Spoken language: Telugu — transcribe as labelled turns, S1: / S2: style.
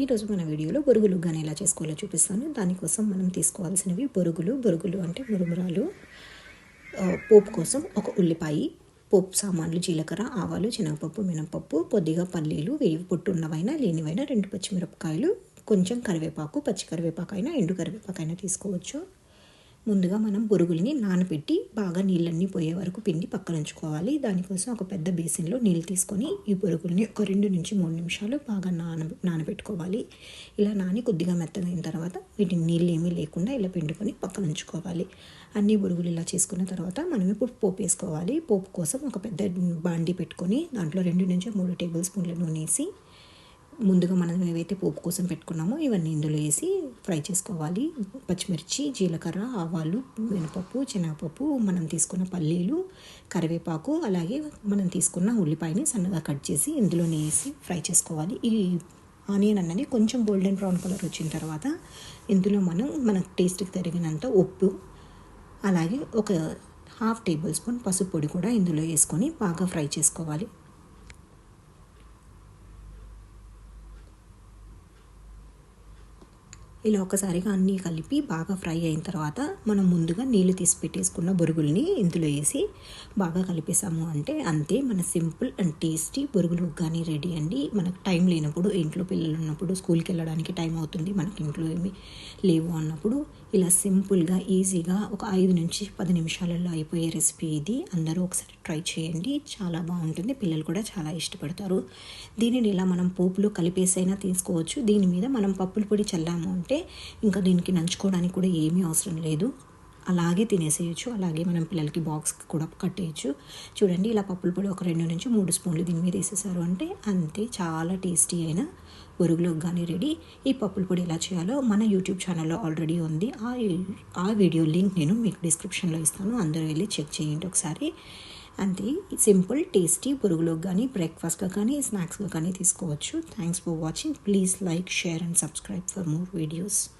S1: ఈరోజు మన వీడియోలో బొరుగులు కానీ ఎలా చేసుకోవాలో చూపిస్తాను. దానికోసం మనం తీసుకోవాల్సినవి బొరుగులు. బొరుగులు అంటే మురుమురాలు పోపు కోసం ఒక ఉల్లిపాయ పోపు సామాన్లు జీలకర్ర ఆవాలు శనగపప్పు మినపప్పు కొద్దిగా పల్లీలు వేవి పొట్టు ఉన్నవైనా లేనివైనా రెండు పచ్చిమిరపకాయలు కొంచెం కరివేపాకు పచ్చి కరివేపాకు అయినా ఎండు కరివేపాకు అయినా తీసుకోవచ్చు. ముందుగా మనం బొరుగుల్ని నానబెట్టి బాగా నీళ్ళన్నీ పోయే వరకు పిండి పక్కన ఉంచుకోవాలి. దానికోసం ఒక పెద్ద బేసిన్లో నీళ్ళు తీసుకొని ఈ బొరుగుల్ని ఒక రెండు నుంచి మూడు నిమిషాలు బాగా నాన నానబెట్టుకోవాలి. ఇలా నాని కొద్దిగా మెత్తగా అయిన తర్వాత వీటిని నీళ్ళు ఏమీ లేకుండా ఇలా పిండుకొని పక్కన ఉంచుకోవాలి. అన్ని బొరుగులు ఇలా చేసుకున్న తర్వాత మనం ఇప్పుడు పోపు వేసుకోవాలి. పోపు కోసం ఒక పెద్ద బాండి పెట్టుకొని దాంట్లో రెండు నుంచి మూడు టేబుల్ స్పూన్ల నూనె వేసి ముందుగా మనం ఏవైతే పోపు కోసం పెట్టుకున్నామో ఇవన్నీ ఇందులో వేసి ఫ్రై చేసుకోవాలి. పచ్చిమిర్చి జీలకర్ర ఆవాలు మినపప్పు శనగపప్పు మనం తీసుకున్న పల్లీలు కరివేపాకు అలాగే మనం తీసుకున్న ఉల్లిపాయని సన్నగా కట్ చేసి ఇందులోనే వేసి ఫ్రై చేసుకోవాలి. ఈ ఆనియన్ అన్నది కొంచెం గోల్డెన్ బ్రౌన్ కలర్ వచ్చిన తర్వాత ఇందులో మనం మన టేస్ట్కి తరిగినంత ఉప్పు అలాగే ఒక హాఫ్ టేబుల్ స్పూన్ పసుపు పొడి కూడా ఇందులో వేసుకొని బాగా ఫ్రై చేసుకోవాలి. ఇలా ఒకసారిగా అన్నీ కలిపి బాగా ఫ్రై అయిన తర్వాత మనం ముందుగా నీళ్ళు తీసి పెట్టేసుకున్న బొరుగుల్ని ఇందులో వేసి బాగా కలిపేసాము అంటే అంతే. మన సింపుల్ అండ్ టేస్టీ బొరుగులు కానీ రెడీ అండి. మనకు టైం లేనప్పుడు ఇంట్లో పిల్లలు ఉన్నప్పుడు స్కూల్కి వెళ్ళడానికి టైం అవుతుంది. మనకి ఇంట్లో ఏమి లేవు అన్నప్పుడు ఇలా సింపుల్గా ఈజీగా ఒక ఐదు నుంచి పది నిమిషాలలో అయిపోయే రెసిపీ ఇది. అందరూ ఒకసారి ట్రై చేయండి. చాలా బాగుంటుంది. పిల్లలు కూడా చాలా ఇష్టపడతారు. దీనిని ఇలా మనం పోపులో కలిపేసైనా తీసుకోవచ్చు. దీని మీద మనం పప్పుల పొడి చల్లాము అంటే ఇంకా దీనికి నంచుకోవడానికి కూడా ఏమీ అవసరం లేదు. అలాగే తినేసేయచ్చు. అలాగే మనం పిల్లలకి బాక్స్ కూడా కట్టేయచ్చు. చూడండి ఇలా పప్పుల పొడి ఒక రెండు నుంచి మూడు స్పూన్లు దీని మీద వేసేసారు అంటే అంతే చాలా టేస్టీ అయిన బొరుగులోకి కానీ రెడీ. ఈ పప్పుల పొడి ఎలా చేయాలో మన యూట్యూబ్ ఛానల్లో ఆల్రెడీ ఉంది. ఆ ఆ వీడియో లింక్ నేను మీకు డిస్క్రిప్షన్లో ఇస్తాను. అందరూ వెళ్ళి చెక్ చేయండి ఒకసారి. అంతే సింపుల్ టేస్టీ బొరుగులోకి కానీ బ్రేక్ఫాస్ట్గా కానీ స్నాక్స్గా కానీ తీసుకోవచ్చు. Thanks for watching. Please like share and subscribe for more videos.